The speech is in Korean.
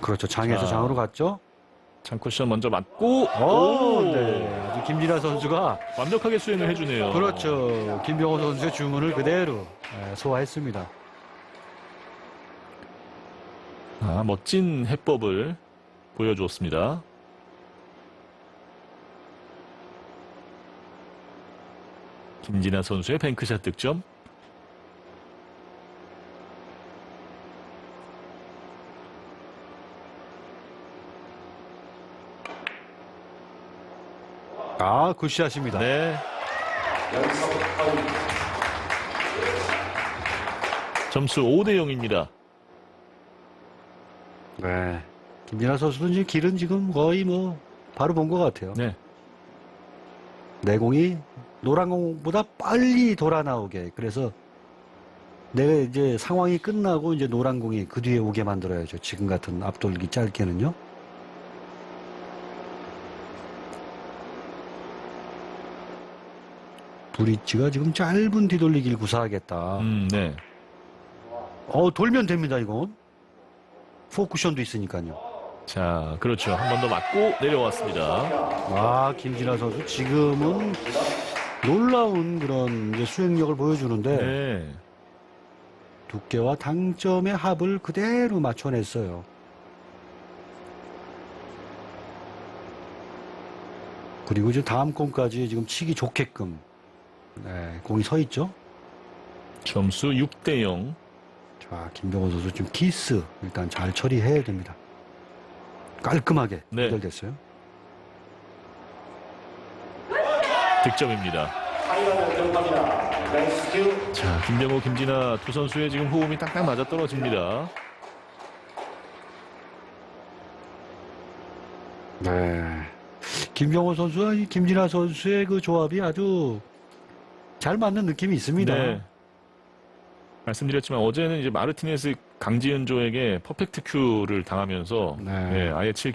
그렇죠. 장에서 자. 장으로 갔죠. 장쿠션 먼저 맞고 오, 오, 네. 아주 김진아 선수가 완벽하게 수행을 해주네요. 그렇죠. 김병호 선수의 주문을 그대로 예, 소화했습니다. 아, 멋진 해법을 보여주었습니다. 김진아 선수의 뱅크샷 득점. 아, 굿샷입니다. 네. 점수 5대 0입니다. 네. 김진아 선수도 이제 길은 지금 거의 뭐 바로 본 것 같아요. 네. 내공이 노란 공보다 빨리 돌아 나오게. 그래서 내가 이제 상황이 끝나고 이제 노란 공이 그 뒤에 오게 만들어야죠. 지금 같은 앞돌기 짧게는요. 브릿지가 지금 짧은 뒤돌리기를 구사하겠다. 음, 네. 어, 돌면 됩니다, 이건. 포쿠션도 있으니까요. 자, 그렇죠. 한 번 더 맞고 내려왔습니다. 아, 김진아 선수 지금은 놀라운 그런 이제 수행력을 보여주는데 네. 두께와 당점의 합을 그대로 맞춰냈어요. 그리고 이제 다음 공까지 지금 치기 좋게끔 네, 공이 서 있죠. 점수 6대 0. 자, 김병호 선수 지금 키스 일단 잘 처리해야 됩니다. 깔끔하게 네. 해결됐어요. 득점입니다. 자, 김병호, 김진아 두 선수의 지금 호흡이 딱딱 맞아 떨어집니다. 네. 김병호 선수와 이 김진아 선수의 그 조합이 아주 잘 맞는 느낌이 있습니다. 네. 말씀드렸지만 어제는 이제 마르티네스 강지은조에게 퍼펙트 큐를 당하면서 네. 네, 아예 칠